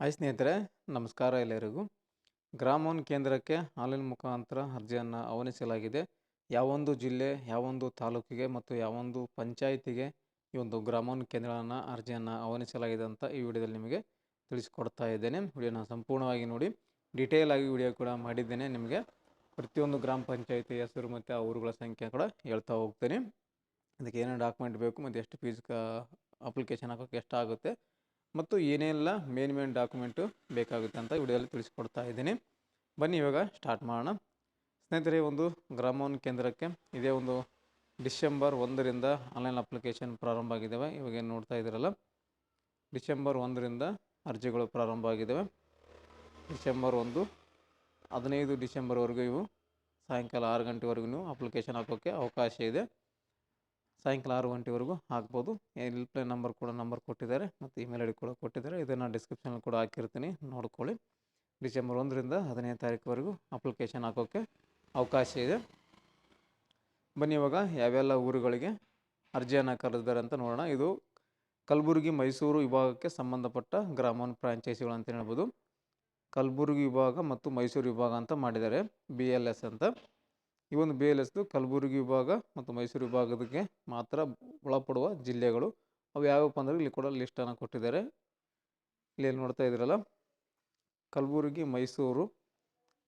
Hi ಸ್ನೇಹಿತರೆ, ನಮಸ್ಕಾರ ಎಲ್ಲರಿಗೂ. ಗ್ರಾಮೋನ್ ಕೇಂದ್ರಕ್ಕೆ ಆನ್ಲೈನ್ ಮುಖಾಂತರ ಅರ್ಜಿಯನ್ನು ಆಹ್ವಾನಿಸಲಾಗಿದೆ. ಯಾವೊಂದು ಜಿಲ್ಲೆ, ಯಾವೊಂದು ತಾಲೂಕಿಗೆ ಮತ್ತು ಯಾವೊಂದು ಪಂಚಾಯಿತಿಗೆ ಈ ಒಂದು ಗ್ರಾಮೋನ್ ಕೇಂದ್ರಗಳನ್ನು ಅರ್ಜಿಯನ್ನು ಆಹ್ವಾನಿಸಲಾಗಿದೆ ಅಂತ ಈ ವಿಡಿಯೋದಲ್ಲಿ ನಿಮಗೆ ತಿಳಿಸಿಕೊಡ್ತಾ ಇದ್ದೇನೆ. ವಿಡಿಯೋನ ಸಂಪೂರ್ಣವಾಗಿ ನೋಡಿ. ಡೀಟೇಲ್ ಆಗಿ ವಿಡಿಯೋ ಕೂಡ ಮಾಡಿದ್ದೇನೆ. ನಿಮಗೆ ಪ್ರತಿಯೊಂದು ಗ್ರಾಮ ಪಂಚಾಯಿತಿ ಹೆಸರು ಮತ್ತು ಆ ಊರುಗಳ ಸಂಖ್ಯೆ ಕೂಡ ಹೇಳ್ತಾ ಹೋಗ್ತೇನೆ. ಅದಕ್ಕೆ ಏನೇನು ಡಾಕ್ಯುಮೆಂಟ್ ಬೇಕು ಮತ್ತು ಎಷ್ಟು ಫೀಸ್ ಅಪ್ಲಿಕೇಶನ್ ಹಾಕೋಕ್ಕೆ ಎಷ್ಟಾಗುತ್ತೆ ಮತ್ತು ಏನೆಲ್ಲ ಮೇನ್ ಮೇನ್ ಡಾಕ್ಯುಮೆಂಟು ಬೇಕಾಗುತ್ತೆ ಅಂತ ವಿಡಿಯೋದಲ್ಲಿ ತಿಳಿಸ್ಕೊಡ್ತಾ ಇದ್ದೀನಿ. ಬನ್ನಿ ಇವಾಗ ಸ್ಟಾರ್ಟ್ ಮಾಡೋಣ. ಸ್ನೇಹಿತರೆ, ಒಂದು ಗ್ರಾಮೋನ್ ಕೇಂದ್ರಕ್ಕೆ ಇದೇ ಒಂದು ಡಿಸೆಂಬರ್ ಒಂದರಿಂದ ಆನ್ಲೈನ್ ಅಪ್ಲಿಕೇಶನ್ ಪ್ರಾರಂಭ ಆಗಿದ್ದಾವೆ. ಇವಾಗ ಏನು ನೋಡ್ತಾ ಇದ್ದೀರಲ್ಲ? ಡಿಸೆಂಬರ್ ಒಂದರಿಂದ ಅರ್ಜಿಗಳು ಪ್ರಾರಂಭ ಆಗಿದ್ದಾವೆ. ಡಿಸೆಂಬರ್ ಒಂದು, ಹದಿನೈದು ಡಿಸೆಂಬರ್ವರೆಗೂ ಇವು ಸಾಯಂಕಾಲ ಆರು ಗಂಟೆವರೆಗೂ ಅಪ್ಲಿಕೇಶನ್ ಹಾಕೋಕ್ಕೆ ಅವಕಾಶ ಇದೆ. ಸಾಯಂಕಾಲ ಆರು ಗಂಟೆವರೆಗೂ ಹಾಕ್ಬೋದು. ಹೆಲ್ಪ್ಲೈನ್ ನಂಬರ್ ಕೂಡ ನಂಬರ್ ಕೊಟ್ಟಿದ್ದಾರೆ. ಮತ್ತು ಇಮೇಲ್ ಐ ಕೂಡ ಕೊಟ್ಟಿದ್ದಾರೆ. ಇದನ್ನು ಡಿಸ್ಕ್ರಿಪ್ಷನಲ್ಲಿ ಕೂಡ ಹಾಕಿರ್ತೀನಿ. ನೋಡ್ಕೊಳ್ಳಿ. ಡಿಸೆಂಬರ್ ಒಂದರಿಂದ ಹದಿನೈದು ತಾರೀಕುವರೆಗೂ ಅಪ್ಲಿಕೇಶನ್ ಹಾಕೋಕ್ಕೆ ಅವಕಾಶ ಇದೆ. ಬನ್ನಿ ಇವಾಗ ಯಾವೆಲ್ಲ ಊರುಗಳಿಗೆ ಅರ್ಜಿಯನ್ನು ಕರೆದಿದ್ದಾರೆ ಅಂತ ನೋಡೋಣ. ಇದು ಕಲಬುರಗಿ, ಮೈಸೂರು ವಿಭಾಗಕ್ಕೆ ಸಂಬಂಧಪಟ್ಟ ಗ್ರಾಮೋನ್ ಫ್ರಾಂಚೈಸಿಗಳು ಅಂತ ಹೇಳ್ಬೋದು. ಕಲಬುರಗಿ ವಿಭಾಗ ಮತ್ತು ಮೈಸೂರು ವಿಭಾಗ ಅಂತ ಮಾಡಿದ್ದಾರೆ. ಬಿ ಅಂತ. ಈ ಒಂದು ಬಿ ಎಲ್ ಎಸ್ದು ಕಲಬುರಗಿ ವಿಭಾಗ ಮತ್ತು ಮೈಸೂರು ವಿಭಾಗದಕ್ಕೆ ಮಾತ್ರ ಒಳಪಡುವ ಜಿಲ್ಲೆಗಳು. ಅವು ಯಾವ್ಯಾವಪ್ಪ ಅಂದರೆ ಇಲ್ಲಿ ಕೂಡ ಲಿಸ್ಟನ್ನು ಕೊಟ್ಟಿದ್ದಾರೆ. ಇಲ್ಲಿ ನೋಡ್ತಾ ಇದ್ದೀರಲ್ಲ? ಕಲಬುರಗಿ, ಮೈಸೂರು,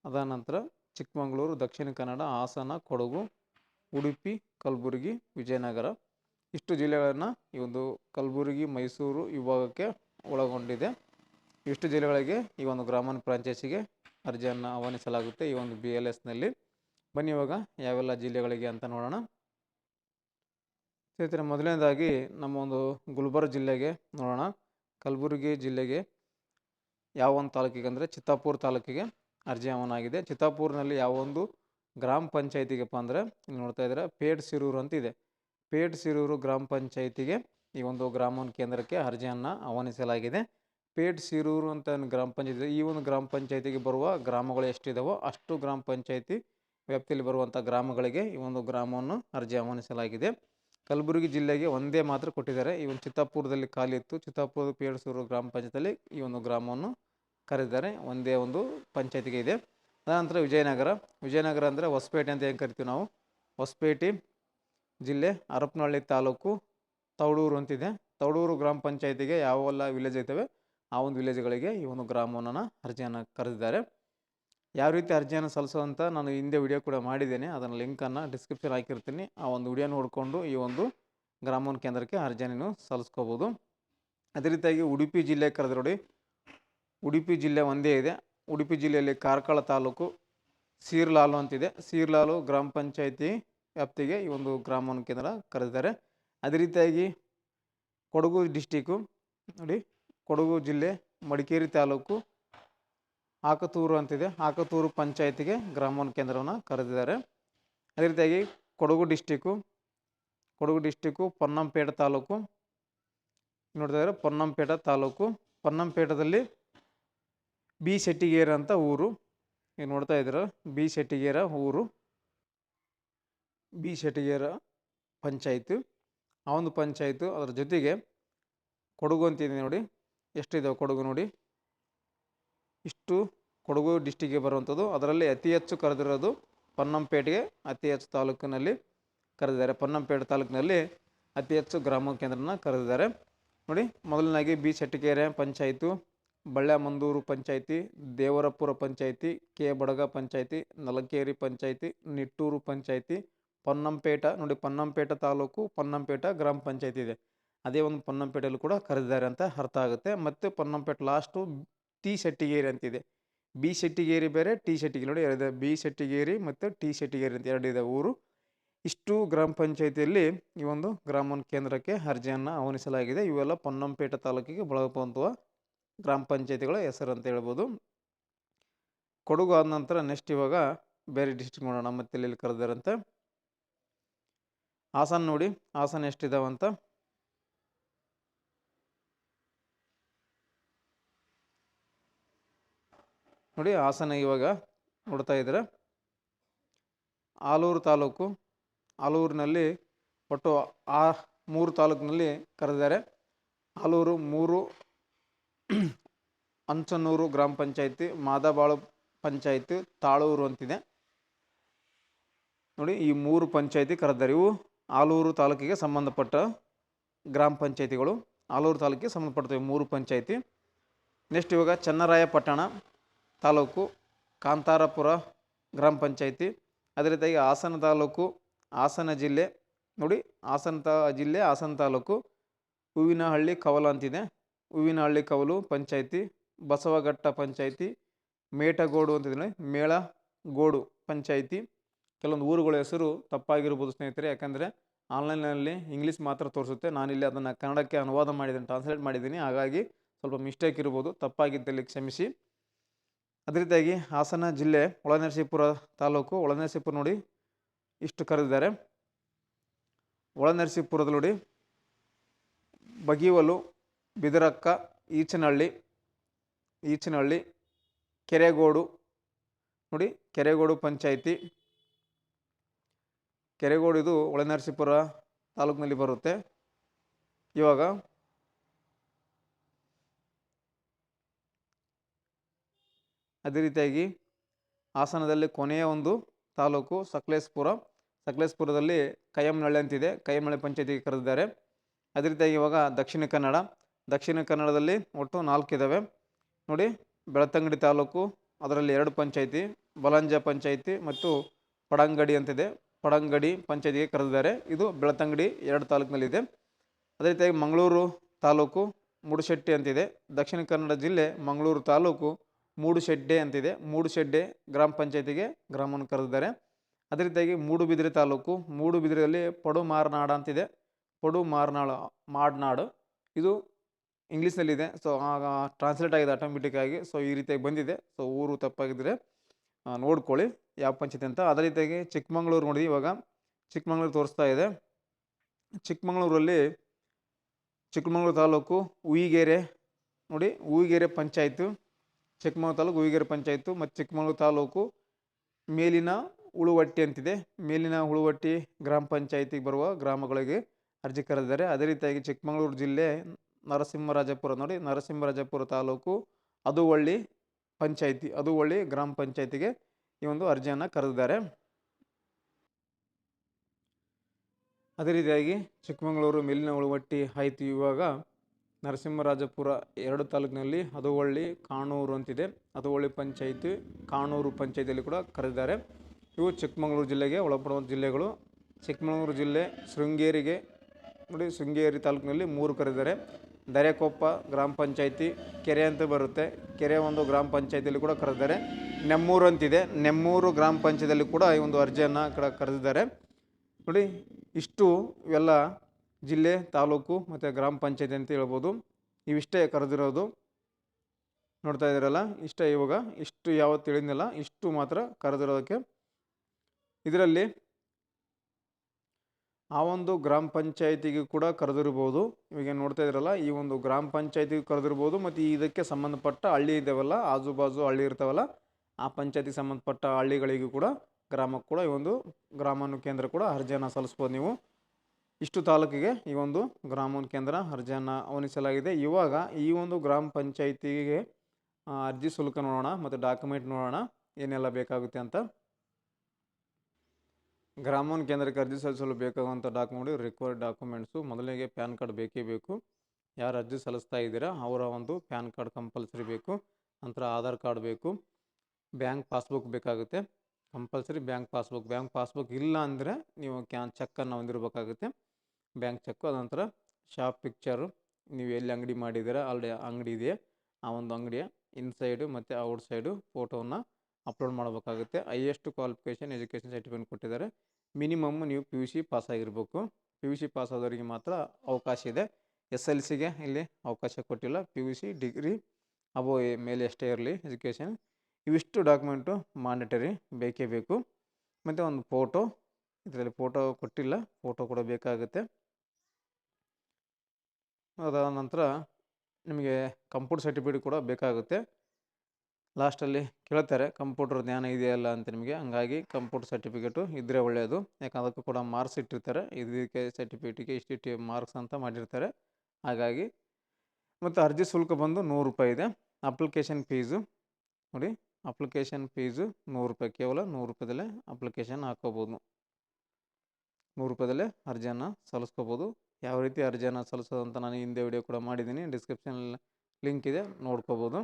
ಅದಾದ ನಂತರ ಚಿಕ್ಕಮಗಳೂರು, ದಕ್ಷಿಣ ಕನ್ನಡ, ಹಾಸನ, ಕೊಡಗು, ಉಡುಪಿ, ಕಲಬುರಗಿ, ವಿಜಯನಗರ. ಇಷ್ಟು ಜಿಲ್ಲೆಗಳನ್ನು ಈ ಒಂದು ಕಲಬುರಗಿ, ಮೈಸೂರು ವಿಭಾಗಕ್ಕೆ ಒಳಗೊಂಡಿದೆ. ಇಷ್ಟು ಜಿಲ್ಲೆಗಳಿಗೆ ಈ ಒಂದು ಗ್ರಾಮೀಣ ಫ್ರಾಂಚೈಸಿಗೆ ಅರ್ಜಿಯನ್ನು ಆಹ್ವಾನಿಸಲಾಗುತ್ತೆ ಈ ಒಂದು ಬಿ ಎಲ್ ಎಸ್ನಲ್ಲಿ ಬನ್ನಿ ಇವಾಗ ಯಾವೆಲ್ಲ ಜಿಲ್ಲೆಗಳಿಗೆ ಅಂತ ನೋಡೋಣ. ಸ್ನೇಹಿತರೆ, ಮೊದಲನೇದಾಗಿ ನಮ್ಮ ಒಂದು ಗುಲ್ಬರ್ಗ ಜಿಲ್ಲೆಗೆ ನೋಡೋಣ. ಕಲಬುರಗಿ ಜಿಲ್ಲೆಗೆ ಯಾವ ಒಂದು ತಾಲೂಕಿಗೆ ಅಂದರೆ ಚಿತ್ತಾಪುರ ತಾಲೂಕಿಗೆ ಅರ್ಜಿ ಅವನಾಗಿದೆ ಚಿತ್ತಾಪುರ್ನಲ್ಲಿ ಯಾವ ಒಂದು ಗ್ರಾಮ ಪಂಚಾಯತಿಗೆಪ್ಪ ಅಂದರೆ ಇಲ್ಲಿ ನೋಡ್ತಾ ಇದ್ದೀರ ಪೇಟ್ ಸಿರೂರು ಅಂತ ಇದೆ. ಪೇಡ್ ಸಿರೂರು ಗ್ರಾಮ ಪಂಚಾಯತಿಗೆ ಈ ಒಂದು ಗ್ರಾಮ ಕೇಂದ್ರಕ್ಕೆ ಅರ್ಜಿಯನ್ನು ಆಹ್ವಾನಿಸಲಾಗಿದೆ. ಪೇಟ್ ಸಿರೂರು ಅಂತ ಗ್ರಾಮ ಪಂಚಾಯತಿ ಈ ಒಂದು ಗ್ರಾಮ ಪಂಚಾಯತಿಗೆ ಬರುವ ಗ್ರಾಮಗಳು ಎಷ್ಟಿದಾವೋ ಅಷ್ಟು ಗ್ರಾಮ ಪಂಚಾಯತಿ ವ್ಯಾಪ್ತಿಯಲ್ಲಿ ಬರುವಂಥ ಗ್ರಾಮಗಳಿಗೆ ಈ ಒಂದು ಗ್ರಾಮವನ್ನು ಅರ್ಜಿ ಆಹ್ವಾನಿಸಲಾಗಿದೆ. ಕಲಬುರಗಿ ಜಿಲ್ಲೆಗೆ ಒಂದೇ ಮಾತ್ರ ಕೊಟ್ಟಿದ್ದಾರೆ. ಈ ಒಂದು ಚಿತ್ತಾಪುರದಲ್ಲಿ ಖಾಲಿ ಇತ್ತು. ಚಿತ್ತಾಪುರದ ಪೇಡಸೂರು ಗ್ರಾಮ ಪಂಚಾಯತಲ್ಲಿ ಈ ಒಂದು ಗ್ರಾಮವನ್ನು ಕರೆದಿದ್ದಾರೆ. ಒಂದೇ ಒಂದು ಪಂಚಾಯತಿಗೆ ಇದೆ. ಅದಾನಂತರ ವಿಜಯನಗರ. ವಿಜಯನಗರ ಅಂದರೆ ಹೊಸಪೇಟೆ ಅಂತ ಏನು ಕರಿತೀವಿ ನಾವು? ಹೊಸಪೇಟೆ ಜಿಲ್ಲೆ, ಹರಪನಹಳ್ಳಿ ತಾಲೂಕು, ತೌಡೂರು ಅಂತಿದೆ. ತೌಡೂರು ಗ್ರಾಮ ಪಂಚಾಯತಿಗೆ ಯಾವೆಲ್ಲ ವಿಲೇಜ್ ಇದ್ದಾವೆ ಆ ಒಂದು ವಿಲೇಜ್ಗಳಿಗೆ ಈ ಒಂದು ಗ್ರಾಮವನ್ನು ಅರ್ಜಿಯನ್ನು ಕರೆದಿದ್ದಾರೆ. ಯಾವ ರೀತಿ ಅರ್ಜಿಯನ್ನು ಸಲ್ಲಿಸುವಂತ ನಾನು ಹಿಂದೆ ವಿಡಿಯೋ ಕೂಡ ಮಾಡಿದ್ದೇನೆ. ಅದನ್ನು ಲಿಂಕನ್ನು ಡಿಸ್ಕ್ರಿಪ್ಷನ್ ಹಾಕಿರ್ತೀನಿ. ಆ ಒಂದು ವಿಡಿಯೋ ನೋಡಿಕೊಂಡು ಈ ಒಂದು ಗ್ರಾಮೋನ್ ಕೇಂದ್ರಕ್ಕೆ ಅರ್ಜಿಯನ್ನು ಸಲ್ಲಿಸ್ಕೋಬೋದು. ಅದೇ ರೀತಿಯಾಗಿ ಉಡುಪಿ ಜಿಲ್ಲೆ ಕರೆದ್ರು ನೋಡಿ, ಉಡುಪಿ ಜಿಲ್ಲೆ ಒಂದೇ ಇದೆ. ಉಡುಪಿ ಜಿಲ್ಲೆಯಲ್ಲಿ ಕಾರ್ಕಳ ತಾಲೂಕು ಸೀರ್ಲಾಲು ಅಂತಿದೆ. ಸೀರ್ಲಾಲು ಗ್ರಾಮ ಪಂಚಾಯಿತಿ ವ್ಯಾಪ್ತಿಗೆ ಈ ಒಂದು ಗ್ರಾಮೋನ್ ಕೇಂದ್ರ ಕರೆದಿದ್ದಾರೆ. ಅದೇ ರೀತಿಯಾಗಿ ಕೊಡಗು ಡಿಸ್ಟಿಕ್ಕು ನೋಡಿ, ಕೊಡಗು ಜಿಲ್ಲೆ ಮಡಿಕೇರಿ ತಾಲೂಕು ಆಕತೂರು ಅಂತಿದೆ. ಆಕತೂರು ಪಂಚಾಯತಿಗೆ ಗ್ರಾಮೋನ್ ಕೇಂದ್ರವನ್ನು ಕರೆದಿದ್ದಾರೆ. ಅದೇ ರೀತಿಯಾಗಿ ಕೊಡಗು ಡಿಸ್ಟಿಕ್ಕು ಕೊಡಗು ಡಿಸ್ಟಿಕ್ಕು, ಪೊನ್ನಂಪೇಟ ತಾಲೂಕು, ನೋಡ್ತಾ ಇದ್ದಾರೆ ಪೊನ್ನಂಪೇಟ ತಾಲೂಕು, ಪೊನ್ನಂಪೇಟದಲ್ಲಿ ಬಿ ಶೆಟ್ಟಿಗೇರ ಅಂತ ಊರು. ಈಗ ನೋಡ್ತಾ ಇದ್ದೀರ, ಬಿ ಶೆಟ್ಟಿಗೇರ ಊರು, ಬಿ ಶೆಟ್ಟಿಗೇರ ಪಂಚಾಯಿತು. ಆ ಒಂದು ಪಂಚಾಯಿತು ಅದರ ಜೊತೆಗೆ ಕೊಡಗು ಅಂತಿದೆ ನೋಡಿ. ಎಷ್ಟಿದಾವೆ ಕೊಡಗು ನೋಡಿ? ಇಷ್ಟು ಕೊಡಗು ಡಿಸ್ಟಿಕ್ಗೆ ಬರುವಂಥದ್ದು. ಅದರಲ್ಲಿ ಅತಿ ಹೆಚ್ಚು ಕರೆದಿರೋದು ಪೊನ್ನಂಪೇಟೆಗೆ ಅತಿ ಹೆಚ್ಚು ತಾಲೂಕಿನಲ್ಲಿ ಕರೆದಿದ್ದಾರೆ. ಪನ್ನಂಪೇಟೆ ತಾಲೂಕಿನಲ್ಲಿ ಅತಿ ಹೆಚ್ಚು ಗ್ರಾಮ ಕೇಂದ್ರನ ಕರೆದಿದ್ದಾರೆ. ನೋಡಿ ಮೊದಲನಾಗಿ ಬಿ ಶೆಟ್ಟಿಗೆರೆ ಪಂಚಾಯಿತು ಬಳ್ಳ್ಯಾಮಂದೂರು ಪಂಚಾಯಿತಿ, ದೇವರಪುರ ಪಂಚಾಯಿತಿ, ಕೆ ಬಡಗ ಪಂಚಾಯಿತಿ ನಲಕೇರಿ ಪಂಚಾಯಿತಿ, ನಿಟ್ಟೂರು ಪಂಚಾಯಿತಿ, ಪೊನ್ನಂಪೇಟ, ನೋಡಿ, ಪೊನ್ನಂಪೇಟ ತಾಲೂಕು, ಪೊನ್ನಂಪೇಟ ಗ್ರಾಮ ಪಂಚಾಯಿತಿ ಇದೆ. ಅದೇ ಒಂದು ಪೊನ್ನಂಪೇಟೆಯಲ್ಲಿ ಕೂಡ ಕರೆದಿದ್ದಾರೆ ಅಂತ ಅರ್ಥ ಆಗುತ್ತೆ. ಮತ್ತು ಪೊನ್ನಂಪೇಟೆ ಲಾಸ್ಟು ಟಿ ಶೆಟ್ಟಿಗೇರಿ ಅಂತಿದೆ. ಬಿ ಶೆಟ್ಟಿಗೇರಿ ಬೇರೆ ಟಿ ಶೆಟ್ಟಿಗೇರಿ ನೋಡಿ ಎರಡು ಬಿ ಶೆಟ್ಟಿಗೇರಿ ಮತ್ತು ಟಿ ಶೆಟ್ಟಿಗೇರಿ ಅಂತ ಎರಡು ಇದೆ ಊರು. ಇಷ್ಟು ಗ್ರಾಮ ಪಂಚಾಯತಿಯಲ್ಲಿ ಈ ಒಂದು ಗ್ರಾಮ ಕೇಂದ್ರಕ್ಕೆ ಅರ್ಜಿಯನ್ನು ಆಹ್ವಾನಿಸಲಾಗಿದೆ. ಇವೆಲ್ಲ ಪೊನ್ನಂಪೇಟೆ ತಾಲೂಕಿಗೆ ಬಳಗುವಂತಹ ಗ್ರಾಮ ಪಂಚಾಯತಿಗಳ ಹೆಸರು ಅಂತ ಹೇಳ್ಬೋದು. ಕೊಡಗು ಆದ ನಂತರ ನೆಕ್ಸ್ಟ್ ಇವಾಗ ಬೇರೆ ಡಿಸ್ಟ್ರಿಕ್ಟ್ ನೋಡೋಣ. ಮತ್ತೆ ಇಲ್ಲಿ ಕರೆದಾರಂತೆ. ಹಾಸನ ನೋಡಿ. ಹಾಸನ ಎಷ್ಟಿದಾವಂತ? ನೋಡಿ ಹಾಸನ ಇವಾಗ ನೋಡ್ತಾ ಇದ್ದೀರ ಆಲೂರು ತಾಲೂಕು, ಆಲೂರಿನಲ್ಲಿ ಒಟ್ಟು ಆ ಮೂರು ತಾಲೂಕಿನಲ್ಲಿ ಕರೆದಿದ್ದಾರೆ. ಆಲೂರು ಮೂರು ಅಂಚನೂರು ಗ್ರಾಮ ಪಂಚಾಯತಿ, ಮಾದಬಾಳು ಪಂಚಾಯತಿ, ತಾಳೂರು ಅಂತಿದೆ. ನೋಡಿ ಈ ಮೂರು ಪಂಚಾಯತಿ ಕರೆದಿದ್ದಾರೆ. ಇವು ಆಲೂರು ತಾಲೂಕಿಗೆ ಸಂಬಂಧಪಟ್ಟ ಗ್ರಾಮ ಪಂಚಾಯತಿಗಳು. ಆಲೂರು ತಾಲೂಕಿಗೆ ಸಂಬಂಧಪಡ್ತವೆ ಮೂರು ಪಂಚಾಯತಿ. ನೆಕ್ಸ್ಟ್ ಇವಾಗ ಚನ್ನರಾಯಪಟ್ಟಣ. ತಾಲೂಕು ಕಾಂತಾರಪುರ ಗ್ರಾಮ ಪಂಚಾಯಿತಿ. ಅದೇ ರೀತಿಯಾಗಿ ಹಾಸನ ತಾಲೂಕು, ಹಾಸನ ಜಿಲ್ಲೆ, ನೋಡಿ ಹಾಸನ ತಾ, ಜಿಲ್ಲೆ, ಹಾಸನ ತಾಲೂಕು. ಹೂವಿನಹಳ್ಳಿ ಕವಲ ಅಂತಿದೆ. ಹೂವಿನಹಳ್ಳಿ ಕವಲು ಪಂಚಾಯಿತಿ, ಬಸವಘಟ್ಟ ಪಂಚಾಯಿತಿ, ಮೇಟಗೋಡು ಅಂತಿದೆ ಮೇಳಗೋಡು ಪಂಚಾಯಿತಿ. ಕೆಲವೊಂದು ಊರುಗಳ ಹೆಸರು ತಪ್ಪಾಗಿರ್ಬೋದು ಸ್ನೇಹಿತರೆ, ಯಾಕಂದರೆ ಆನ್ಲೈನಲ್ಲಿ ಇಂಗ್ಲೀಷ್ ಮಾತ್ರ ತೋರಿಸುತ್ತೆ. ನಾನಿಲ್ಲಿ ಅದನ್ನು ಕನ್ನಡಕ್ಕೆ ಅನುವಾದ ಮಾಡಿದ್ದೀನಿ ಟ್ರಾನ್ಸ್ಲೇಟ್ ಮಾಡಿದ್ದೀನಿ. ಹಾಗಾಗಿ ಸ್ವಲ್ಪ ಮಿಸ್ಟೇಕ್ ಇರ್ಬೋದು ತಪ್ಪಾಗಿದ್ದಲ್ಲಿ ಕ್ಷಮಿಸಿ. ಅದೇ ರೀತಿಯಾಗಿ ಹಾಸನ ಜಿಲ್ಲೆ ಒಳನರಸೀಪುರ ತಾಲೂಕು ಒಳನರಸೀಪುರ ನೋಡಿ ಇಷ್ಟು ಕರೆದಿದ್ದಾರೆ. ಒಳನರಸೀಪುರದಲ್ಲಿ ನೋಡಿ ಬಗಿವಲು, ಬಿದರಕ್ಕ, ಈಚನಹಳ್ಳಿ ಈಚನಹಳ್ಳಿ, ಕೆರೆಗೋಡು ನೋಡಿ ಕೆರೆಗೋಡು ಪಂಚಾಯಿತಿ. ಕೆರೆಗೋಡು ಇದು ಒಳನರಸೀಪುರ ತಾಲೂಕಿನಲ್ಲಿ ಬರುತ್ತೆ. ಇವಾಗ ಅದೇ ರೀತಿಯಾಗಿ ಹಾಸನದಲ್ಲಿ ಕೊನೆಯ ಒಂದು ತಾಲೂಕು ಸಕಲೇಶ್ಪುರ. ಸಕಲೇಶ್ಪುರದಲ್ಲಿ ಕೈಯಂನಳ್ಳಿ ಅಂತಿದೆ. ಕೈಯಂನಳ್ಳಿ ಪಂಚಾಯತಿಗೆ ಕರೆದಿದ್ದಾರೆ. ಅದೇ ರೀತಿಯಾಗಿ ಇವಾಗ ದಕ್ಷಿಣ ಕನ್ನಡ. ದಕ್ಷಿಣ ಕನ್ನಡದಲ್ಲಿ ಒಟ್ಟು ನಾಲ್ಕು ಇದ್ದಾವೆ ನೋಡಿ, ಬೆಳತಂಗಡಿ ತಾಲೂಕು, ಅದರಲ್ಲಿ ಎರಡು ಪಂಚಾಯಿತಿ, ಬಲಂಜ ಪಂಚಾಯಿತಿ ಮತ್ತು ಪಡಂಗಡಿ ಅಂತಿದೆ. ಪಡಂಗಡಿ ಪಂಚಾಯತಿಗೆ ಕರೆದಿದ್ದಾರೆ. ಇದು ಬೆಳ್ತಂಗಡಿ ಎರಡು ತಾಲೂಕಿನಲ್ಲಿದೆ. ಅದೇ ರೀತಿಯಾಗಿ ಮಂಗಳೂರು ತಾಲೂಕು, ಮುಡುಶೆಟ್ಟಿ ಅಂತಿದೆ. ದಕ್ಷಿಣ ಕನ್ನಡ ಜಿಲ್ಲೆ ಮಂಗಳೂರು ತಾಲೂಕು ಮೂಡುಶೆಡ್ಡೆ ಅಂತಿದೆ. ಮೂಡು ಶೆಡ್ಡೆ ಗ್ರಾಮ ಪಂಚಾಯತಿಗೆ ಗ್ರಾಮವನ್ನು ಕರೆದಿದ್ದಾರೆ. ಅದೇ ರೀತಿಯಾಗಿ ಮೂಡುಬಿದಿರೆ ತಾಲೂಕು ಮೂಡುಬಿದಿರೆಯಲ್ಲಿ ಪಡು ಮಾರನಾಡ ಅಂತಿದೆ. ಪಡು ಮಾರ್ನಾಳ ಮಾಡ್ನಾಡು. ಇದು ಇಂಗ್ಲೀಷ್ನಲ್ಲಿದೆ. ಸೊ, ಆಗ ಟ್ರಾನ್ಸ್ಲೇಟ್ ಆಗಿದೆ ಆಟೋಮೆಟಿಕ್ಕಾಗಿ ಸೊ, ಈ ರೀತಿಯಾಗಿ ಬಂದಿದೆ. ಸೊ, ಊರು ತಪ್ಪಾಗಿದ್ದರೆ ನೋಡ್ಕೊಳ್ಳಿ ಯಾವ ಪಂಚಾಯತಿ ಅಂತ. ಅದೇ ರೀತಿಯಾಗಿ ಚಿಕ್ಕಮಂಗ್ಳೂರು ನೋಡಿ ಇವಾಗ. ಚಿಕ್ಕಮಂಗ್ಳೂರು ತೋರಿಸ್ತಾ ಇದೆ. ಚಿಕ್ಕಮಂಗ್ಳೂರಲ್ಲಿ ಚಿಕ್ಕಮಂಗ್ಳೂರು ತಾಲೂಕು, ಉಯಿಗೆರೆ. ನೋಡಿ, ಉಯಿಗೆರೆ ಪಂಚಾಯತು. ಚಿಕ್ಕಮಂಗ್ಳೂರು ತಾಲೂಕು ಹೂವಿಗೆರೆ ಪಂಚಾಯತು ಮತ್ತು ಚಿಕ್ಕಮಗಳೂರು ತಾಲೂಕು ಮೇಲಿನ ಉಳುವಟ್ಟಿ ಅಂತಿದೆ. ಮೇಲಿನ ಉಳುವಟ್ಟಿ ಗ್ರಾಮ ಪಂಚಾಯತಿಗೆ ಬರುವ ಗ್ರಾಮಗಳಿಗೆ ಅರ್ಜಿ ಕರೆದಿದ್ದಾರೆ. ಅದೇ ರೀತಿಯಾಗಿ ಚಿಕ್ಕಮಗಳೂರು ಜಿಲ್ಲೆ ನರಸಿಂಹರಾಜಪುರ ನೋಡಿ, ನರಸಿಂಹರಾಜಪುರ ತಾಲೂಕು ಅದುವಳ್ಳಿ ಪಂಚಾಯತಿ, ಅದುವಳ್ಳಿ ಗ್ರಾಮ ಪಂಚಾಯತಿಗೆ ಈ ಒಂದು ಅರ್ಜಿಯನ್ನು ಕರೆದಿದ್ದಾರೆ. ಅದೇ ರೀತಿಯಾಗಿ ಚಿಕ್ಕಮಗಳೂರು ಮೇಲಿನ ಉಳುವಟ್ಟಿ ಆಯಿತು ಇವಾಗ ನರಸಿಂಹರಾಜಪುರ ಎರಡು ತಾಲೂಕಿನಲ್ಲಿ ಅದುವಳ್ಳಿ ಕಾಣೂರು ಅಂತಿದೆ. ಅದುವಳ್ಳಿ ಪಂಚಾಯಿತಿ, ಕಾಣೂರು ಪಂಚಾಯಿತಿಯಲ್ಲಿ ಕೂಡ ಕರೆದಿದ್ದಾರೆ. ಇವು ಚಿಕ್ಕಮಗಳೂರು ಜಿಲ್ಲೆಗೆ ಒಳಪಡುವ ಜಿಲ್ಲೆಗಳು. ಚಿಕ್ಕಮಗಳೂರು ಜಿಲ್ಲೆ, ಶೃಂಗೇರಿಗೆ, ನೋಡಿ, ಶೃಂಗೇರಿ ತಾಲೂಕಿನಲ್ಲಿ ಮೂರು ಕರೆದಿದ್ದಾರೆ. ದರೆಕೊಪ್ಪ ಗ್ರಾಮ ಪಂಚಾಯಿತಿ, ಕೆರೆ ಅಂತ ಬರುತ್ತೆ. ಕೆರೆ ಒಂದು ಗ್ರಾಮ ಪಂಚಾಯಿತಿಯಲ್ಲಿ ಕೂಡ ಕರೆದಿದ್ದಾರೆ. ನೆಮ್ಮೂರು ಅಂತಿದೆ. ನೆಮ್ಮೂರು ಗ್ರಾಮ ಪಂಚಾಯತಿಯಲ್ಲಿ ಕೂಡ ಈ ಒಂದು ಅರ್ಜಿಯನ್ನು ಕೂಡ ಕರೆದಿದ್ದಾರೆ. ನೋಡಿ, ಇಷ್ಟು ಇವೆಲ್ಲ ಜಿಲ್ಲೆ, ತಾಲೂಕು ಮತ್ತು ಗ್ರಾಮ ಪಂಚಾಯತಿ ಅಂತ ಹೇಳ್ಬೋದು. ಇವಿಷ್ಟೇ ಕರೆದಿರೋದು ನೋಡ್ತಾ ಇದ್ದೀರಲ್ಲ? ಇಷ್ಟೇ ಇವಾಗ, ಇಷ್ಟು ಯಾವತ್ತು ಹೇಳಿದ್ನಲ್ಲ, ಇಷ್ಟು ಮಾತ್ರ ಕರೆದಿರೋದಕ್ಕೆ. ಇದರಲ್ಲಿ ಆ ಒಂದು ಗ್ರಾಮ ಪಂಚಾಯತಿಗೆ ಕೂಡ ಕರೆದಿರ್ಬೋದು. ಇವಾಗ ನೋಡ್ತಾ ಇದ್ದೀರಲ್ಲ, ಈ ಒಂದು ಗ್ರಾಮ ಪಂಚಾಯತಿಗೆ ಕರೆದಿರ್ಬೋದು ಮತ್ತು ಇದಕ್ಕೆ ಸಂಬಂಧಪಟ್ಟ ಹಳ್ಳಿ ಇದ್ದಾವಲ್ಲ, ಆಜುಬಾಜು ಹಳ್ಳಿ ಇರ್ತಾವಲ್ಲ, ಆ ಪಂಚಾಯತಿಗೆ ಸಂಬಂಧಪಟ್ಟ ಹಳ್ಳಿಗಳಿಗೂ ಕೂಡ ಗ್ರಾಮಕ್ಕೆ ಕೂಡ ಈ ಒಂದು ಗ್ರಾಮಾನು ಕೇಂದ್ರ ಕೂಡ ಅರ್ಜಿಯನ್ನು ಸಲ್ಲಿಸ್ಬೋದು ನೀವು. ಇಷ್ಟು ತಾಲೂಕಿಗೆ ಈ ಒಂದು ಗ್ರಾಮೋನ್ ಕೇಂದ್ರ ಅರ್ಜಿಯನ್ನು ಆಹ್ವಾನಿಸಲಾಗಿದೆ ಇವಾಗ ಈ ಒಂದು ಗ್ರಾಮ ಪಂಚಾಯಿತಿಗೆ ಅರ್ಜಿ ಶುಲ್ಕ ನೋಡೋಣ ಮತ್ತು ಡಾಕ್ಯುಮೆಂಟ್ ನೋಡೋಣ, ಏನೆಲ್ಲ ಬೇಕಾಗುತ್ತೆ ಅಂತ. ಗ್ರಾಮೋನ್ ಕೇಂದ್ರಕ್ಕೆ ಅರ್ಜಿ ಸಲ್ಲಿಸಲು ಬೇಕಾಗುವಂಥ ಡಾಕ್ಯುಮೆಂಟ್, ರಿಕ್ವೈರ್ಡ್ ಡಾಕ್ಯುಮೆಂಟ್ಸು, ಮೊದಲಿಗೆ ಪ್ಯಾನ್ ಕಾರ್ಡ್ ಬೇಕೇ ಬೇಕು. ಯಾರು ಅರ್ಜಿ ಸಲ್ಲಿಸ್ತಾ ಇದ್ದೀರಾ, ಅವರ ಒಂದು ಪ್ಯಾನ್ ಕಾರ್ಡ್ ಕಂಪಲ್ಸರಿ ಬೇಕು. ನಂತರ ಆಧಾರ್ ಕಾರ್ಡ್ ಬೇಕು. ಬ್ಯಾಂಕ್ ಪಾಸ್ಬುಕ್ ಬೇಕಾಗುತ್ತೆ. Compulsory bank passbook. Bank passbook ಇಲ್ಲ ಅಂದರೆ ನೀವು ಕ್ಯಾನ್ ಚೆಕ್ಕನ್ನು ಹೊಂದಿರಬೇಕಾಗುತ್ತೆ. ಬ್ಯಾಂಕ್ ಚೆಕ್ಕು ಅದ ನಂತರ ಶಾಪ್ ಪಿಕ್ಚರು. ನೀವು ಎಲ್ಲಿ ಅಂಗಡಿ ಮಾಡಿದ್ದೀರಾ, ಅಲ್ಲಿ ಅಂಗಡಿ ಇದೆಯಾ? ಆ ಒಂದು ಅಂಗಡಿಯ ಇನ್ಸೈಡು ಮತ್ತು ಔಟ್ ಸೈಡು ಫೋಟೋವನ್ನು ಅಪ್ಲೋಡ್ ಮಾಡಬೇಕಾಗುತ್ತೆ. ಹೈಯೆಸ್ಟ್ ಕ್ವಾಲಿಫಿಕೇಷನ್ ಎಜುಕೇಷನ್ ಸರ್ಟಿಫಿಕೇಟ್ ಕೊಟ್ಟಿದ್ದಾರೆ. ಮಿನಿಮಮ್ ನೀವು ಪಿ ಯು ಸಿ ಪಾಸ್ ಆಗಿರಬೇಕು ಪಿ ಯು ಸಿ ಪಾಸ್ ಆದವರಿಗೆ ಮಾತ್ರ ಅವಕಾಶ ಇದೆ. ಎಸ್ ಎಲ್ ಸಿಗೆ ಇಲ್ಲಿ ಅವಕಾಶ ಕೊಟ್ಟಿಲ್ಲ. P U C degree above ಮೇಲೆ ಎಷ್ಟೇ ಇರಲಿ ಎಜುಕೇಷನ್. ಇವಿಷ್ಟು ಡಾಕ್ಯುಮೆಂಟು ಮಾಂಡಟರಿ ಬೇಕೇ ಬೇಕು. ಮತ್ತು ಒಂದು ಫೋಟೋ, ಇದರಲ್ಲಿ ಫೋಟೋ ಕೊಟ್ಟಿಲ್ಲ. ಫೋಟೋ ಕೂಡ ಬೇಕಾಗುತ್ತೆ. ಅದಾದ ನಂತರ ನಿಮಗೆ ಕಂಪ್ಯೂಟರ್ ಸರ್ಟಿಫಿಕೇಟ್ ಕೂಡ ಬೇಕಾಗುತ್ತೆ. ಲಾಸ್ಟಲ್ಲಿ ಕೇಳ್ತಾರೆ, ಕಂಪ್ಯೂಟರ್ ಜ್ಞಾನ ಇದೆಯಲ್ಲ? ಅಂತ ನಿಮಗೆ. ಹಂಗಾಗಿ ಕಂಪ್ಯೂಟರ್ ಸರ್ಟಿಫಿಕೇಟು ಇದ್ದರೆ ಒಳ್ಳೆಯದು ಯಾಕಂದ್ರೆ ಕೂಡ ಮಾರ್ಕ್ಸ್ ಇಟ್ಟಿರ್ತಾರೆ. ಇದಕ್ಕೆ ಸರ್ಟಿಫಿಕೇಟಿಗೆ ಇಷ್ಟಿಷ್ಟು ಮಾರ್ಕ್ಸ್ ಅಂತ ಮಾಡಿರ್ತಾರೆ. ಹಾಗಾಗಿ ಮತ್ತು ಅರ್ಜಿ ಶುಲ್ಕ ಬಂದು ನೂರು ರೂಪಾಯಿ ಇದೆ. ಅಪ್ಲಿಕೇಶನ್ ಫೀಸು, ನೋಡಿ, ಅಪ್ಲಿಕೇಶನ್ ಫೀಸು ನೂರು ರೂಪಾಯಿ, ಕೇವಲ ನೂರು ರೂಪಾಯಿದಲ್ಲೇ ಅಪ್ಲಿಕೇಶನ್ ಹಾಕ್ಕೋಬೋದು ನೂರು ರೂಪಾಯಿದಲ್ಲೇ ಅರ್ಜಿಯನ್ನು ಸಲ್ಲಿಸ್ಕೋಬೋದು. ಯಾವ ರೀತಿ ಅರ್ಜಿಯನ್ನು ಸಲ್ಲಿಸೋದು ಅಂತ ನಾನು ಹಿಂದೆ ವಿಡಿಯೋ ಕೂಡ ಮಾಡಿದ್ದೀನಿ. ಡಿಸ್ಕ್ರಿಪ್ಷನಲ್ಲಿ ಲಿಂಕ್ ಇದೆ, ನೋಡ್ಕೋಬೋದು.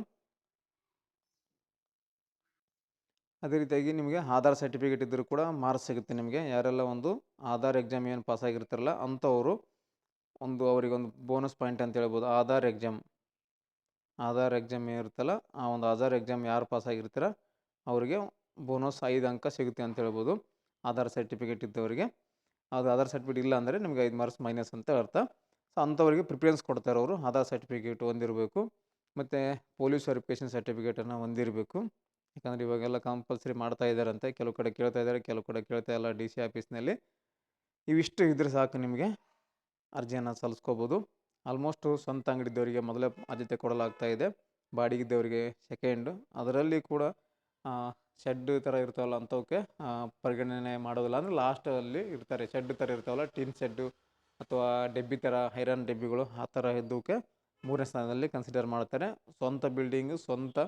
ಅದೇ ರೀತಿಯಾಗಿ ನಿಮಗೆ ಆಧಾರ್ ಸರ್ಟಿಫಿಕೇಟ್ ಇದ್ದರೂ ಕೂಡ ಮಾರ್ಕ್ಸ್ ಸಿಗುತ್ತೆ ನಿಮಗೆ. ಯಾರೆಲ್ಲ ಒಂದು ಆಧಾರ್ ಎಕ್ಸಾಮ್ ಏನು ಪಾಸ್ ಆಗಿರ್ತಾರಲ್ಲ, ಅಂಥವರು ಒಂದು ಅವರಿಗೊಂದು ಬೋನಸ್ ಪಾಯಿಂಟ್ ಅಂತ ಹೇಳ್ಬೋದು. ಆಧಾರ್ ಎಕ್ಸಾಮ್ ಆಧಾರ್ ಎಕ್ಸಾಮ್ ಏನಿರುತ್ತಲ್ಲ, ಆ ಒಂದು ಆಧಾರ್ ಎಕ್ಸಾಮ್ ಯಾರು ಪಾಸ್ ಆಗಿರ್ತಾರ, ಅವರಿಗೆ ಬೋನಸ್ ಐದು ಅಂಕ ಸಿಗುತ್ತೆ ಅಂತ ಹೇಳ್ಬೋದು. ಆಧಾರ್ ಸರ್ಟಿಫಿಕೇಟ್ ಇದ್ದವರಿಗೆ. ಅದು ಆಧಾರ್ ಸರ್ಟಿಫಿಕೇಟ್ ಇಲ್ಲ ಅಂದರೆ ನಿಮಗೆ ಐದು ಮಾರ್ಕ್ಸ್ ಮೈನಸ್ ಅಂತ ಅರ್ಥ. ಸೊ ಅಂಥವರಿಗೆ ಪ್ರಿಫರೆನ್ಸ್ ಕೊಡ್ತಾರೆ ಅವರು ಆಧಾರ್ ಸರ್ಟಿಫಿಕೇಟ್ ಹೊಂದಿರಬೇಕು. ಮತ್ತು ಪೊಲೀಸ್ ವೆರಿಫಿಕೇಷನ್ ಸರ್ಟಿಫಿಕೇಟನ್ನು ಹೊಂದಿರಬೇಕು. ಯಾಕಂದರೆ ಇವಾಗೆಲ್ಲ ಕಂಪಲ್ಸರಿ ಮಾಡ್ತಾ ಇದ್ದಾರಂತೆ. ಕೆಲವು ಕಡೆ ಕೇಳ್ತಾ ಇದ್ದಾರೆ, ಕೆಲವು ಕಡೆ ಕೇಳ್ತಾ ಇಲ್ಲ ಡಿ ಸಿ ಆಫೀಸ್ನಲ್ಲಿ ಇವಿಷ್ಟು ಇದ್ದರೆ ಸಾಕು ನಿಮಗೆ. ಅರ್ಜಿಯನ್ನು ಸಲ್ಲಿಸ್ಕೋಬೋದು. ಆಲ್ಮೋಸ್ಟು ಸ್ವಂತ ಅಂಗಡಿದ್ದವರಿಗೆ ಮೊದಲೇ ಆದ್ಯತೆ ಕೊಡಲಾಗ್ತಾ ಇದೆ. ಬಾಡಿಗಿದ್ದವರಿಗೆ ಸೆಕೆಂಡು ಅದರಲ್ಲಿ ಕೂಡ ಶೆಡ್ ಥರ ಇರ್ತಾವಲ್ಲ ಅಂಥವಕ್ಕೆ ಪರಿಗಣನೆ ಮಾಡೋದಿಲ್ಲ. ಅಂದರೆ ಲಾಸ್ಟಲ್ಲಿ ಇರ್ತಾರೆ, ಶೆಡ್ ಥರ ಇರ್ತಾವಲ್ಲ, ಟಿನ್ ಶೆಡ್ಡು ಅಥವಾ ಡೆಬ್ಬಿ ಥರ ಐರನ್ ಡೆಬ್ಬಿಗಳು, ಆ ಥರ ಇದ್ದಕ್ಕೆ ಮೂರನೇ ಸ್ಥಾನದಲ್ಲಿ ಕನ್ಸಿಡರ್ ಮಾಡ್ತಾರೆ ಸ್ವಂತ ಬಿಲ್ಡಿಂಗು ಸ್ವಂತ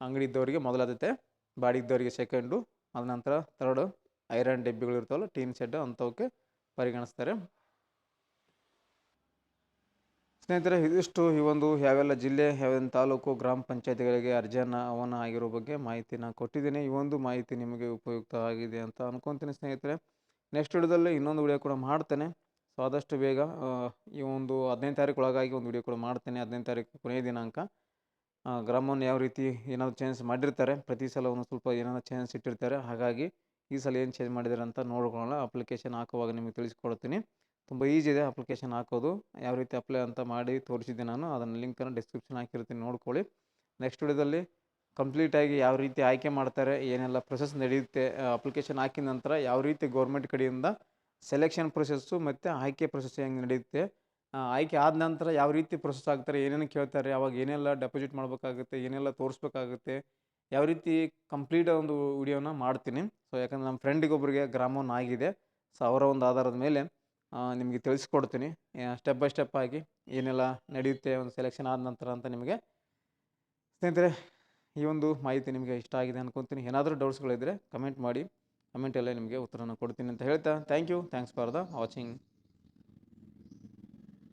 ಅಂಗಡಿ ಇದ್ದವರಿಗೆ ಮೊದಲಾದತೆ ಬಾಡಿ ಬಾಡಿಗಿದ್ದವರಿಗೆ ಸೆಕೆಂಡು ಅದ ನಂತರ ತರ್ಡು ಐರನ್ ಡೆಬ್ಬಿಗಳು ಇರ್ತಾವಲ್ಲ, ಟೀನ್ ಶೆಡ್ ಅಂಥವಕ್ಕೆ ಪರಿಗಣಿಸ್ತಾರೆ. ಸ್ನೇಹಿತರೆ, ಇದಿಷ್ಟು. ಈ ಒಂದು ಯಾವೆಲ್ಲ ಜಿಲ್ಲೆ ಯಾವ್ಯಾವ ತಾಲೂಕು, ಗ್ರಾಮ ಪಂಚಾಯತಿಗಳಿಗೆ ಅರ್ಜಿಯನ್ನು, ಅವನ ಆಗಿರೋ ಬಗ್ಗೆ ಮಾಹಿತಿನ ಕೊಟ್ಟಿದ್ದೀನಿ. ಈ ಒಂದು ಮಾಹಿತಿ ನಿಮಗೆ ಉಪಯುಕ್ತ ಆಗಿದೆ ಅಂತ ಅನ್ಕೊತೀನಿ ಸ್ನೇಹಿತರೆ. ನೆಕ್ಸ್ಟ್ ವಿಡಿಯೋದಲ್ಲಿ ಇನ್ನೊಂದು ವಿಡಿಯೋ ಕೂಡ ಮಾಡ್ತೇನೆ. ಸೊ ಆದಷ್ಟು ಬೇಗ ಈ ಒಂದು ಹದಿನೈದು ತಾರೀಕು ಒಳಗಾಗಿ ಒಂದು ವಿಡಿಯೋ ಕೂಡ ಮಾಡ್ತೇನೆ. ಹದಿನೈದು ತಾರೀಕು ಕೊನೆಯ ದಿನಾಂಕ. ಗ್ರಾಮವನ್ನು ಯಾವ ರೀತಿ ಏನಾದರೂ ಚೇಂಜ್ ಮಾಡಿರ್ತಾರೆ. ಪ್ರತಿ ಸಲ ಒಂದು ಸ್ವಲ್ಪ ಏನಾದ್ರು ಚೇಂಜ್ ಇಟ್ಟಿರ್ತಾರೆ. ಹಾಗಾಗಿ ಈ ಸಲ ಏನು ಚೇಂಜ್ ಮಾಡಿದ್ದಾರೆ ಅಂತ ನೋಡ್ಕೊಳ್ಳೋಣ. ಅಪ್ಲಿಕೇಶನ್ ಹಾಕುವಾಗ ನಿಮಗೆ ತಿಳಿಸ್ಕೊಡ್ತೀನಿ. ತುಂಬ ಈಸಿ ಇದೆ ಅಪ್ಲಿಕೇಶನ್ ಹಾಕೋದು. ಯಾವ ರೀತಿ ಅಪ್ಲೈ ಅಂತ ಮಾಡಿ ತೋರಿಸಿದ್ದೆ ನಾನು. ಅದನ್ನು ಲಿಂಕನ್ನು ಡಿಸ್ಕ್ರಿಪ್ಷನ್ ಹಾಕಿರ್ತೀನಿ, ನೋಡ್ಕೊಳ್ಳಿ. ನೆಕ್ಸ್ಟ್ ವಿಡಿಯೋದಲ್ಲಿ ಕಂಪ್ಲೀಟಾಗಿ ಯಾವ ರೀತಿ ಆಯ್ಕೆ ಮಾಡ್ತಾರೆ, ಏನೆಲ್ಲ ಪ್ರೊಸೆಸ್ ನಡೆಯುತ್ತೆ ಅಪ್ಲಿಕೇಶನ್ ಹಾಕಿದ ನಂತರ ಯಾವ ರೀತಿ ಗೌರ್ಮೆಂಟ್ ಕಡೆಯಿಂದ ಸೆಲೆಕ್ಷನ್ ಪ್ರೊಸೆಸ್ಸು ಮತ್ತು ಆಯ್ಕೆ ಪ್ರೊಸೆಸ್ ಹೆಂಗೆ ನಡೆಯುತ್ತೆ ಆಯ್ಕೆ ಆದ ನಂತರ ಯಾವ ರೀತಿ ಪ್ರೊಸೆಸ್ ಆಗ್ತಾರೆ, ಏನೇನು ಕೇಳ್ತಾರೆ, ಅವಾಗ ಏನೆಲ್ಲ ಡೆಪಾಸಿಟ್ ಮಾಡಬೇಕಾಗುತ್ತೆ, ಏನೆಲ್ಲ ತೋರಿಸ್ಬೇಕಾಗುತ್ತೆ, ಯಾವ ರೀತಿ ಕಂಪ್ಲೀಟ್ ಒಂದು ವಿಡಿಯೋನ ಮಾಡ್ತೀನಿ. ಸೊ ಯಾಕಂದರೆ ನಮ್ಮ ಫ್ರೆಂಡಿಗೊಬ್ಬರಿಗೆ ಗ್ರಾಮೋನ್ ಆಗಿದೆ ಸೊ ಅವರ ಒಂದು ಆಧಾರದ ಮೇಲೆ ನಿಮಗೆ ತಿಳಿಸ್ಕೊಡ್ತೀನಿ. ಸ್ಟೆಪ್ ಬೈ ಸ್ಟೆಪ್ ಆಗಿ ಏನೆಲ್ಲ ನಡೆಯುತ್ತೆ ಒಂದು ಸೆಲೆಕ್ಷನ್ ಆದ ನಂತರ ಅಂತ ನಿಮಗೆ ಸ್ನೇಹಿತರೆ, ಈ ಒಂದು ಮಾಹಿತಿ ನಿಮಗೆ ಇಷ್ಟ ಆಗಿದೆ ಅನ್ಕೊತೀನಿ. ಏನಾದರೂ ಡೌಟ್ಸ್ಗಳಿದ್ದರೆ ಕಮೆಂಟ್ ಮಾಡಿ. ಕಮೆಂಟಲ್ಲೇ ನಿಮಗೆ ಉತ್ತರನ ಕೊಡ್ತೀನಿ ಅಂತ ಹೇಳ್ತಾ thank you thanks for the watching